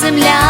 земля.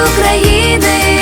України.